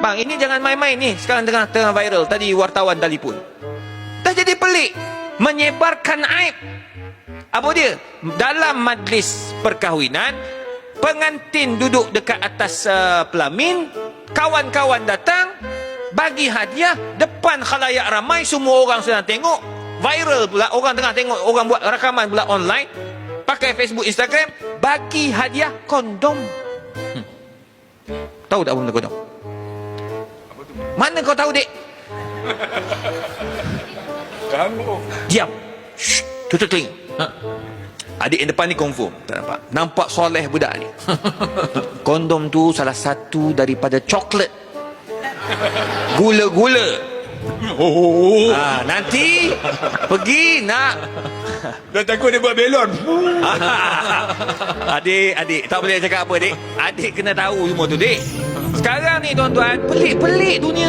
Bang, ini jangan main-main ni. Sekarang tengah tengah viral. Tadi wartawan telefon. Dah jadi pelik. Menyebarkan aib. Apa dia? Dalam majlis perkahwinan, pengantin duduk dekat atas uh, pelamin, kawan-kawan datang, bagi hadiah depan khalayak ramai, semua orang sedang tengok. Viral pula, orang tengah tengok, orang buat rakaman pula online. Pakai Facebook, Instagram, bagi hadiah kondom. Hmm. Tahu tak benda kondom? Mana kau tahu, dek? Kamu. Diam. Shh, tutup telinga. Ha. Adik yang depan ni confirm. Tak nampak. Nampak soleh budak ni. Kondom tu salah satu daripada coklat. Gula-gula. Oh. Ha, nanti pergi nak Dah takut dia buat belon. adik, adik, tak boleh cakap apa, adik. Adik kena tahu semua tu, dik. Sekarang ni, tuan-tuan, pelik-pelik dunia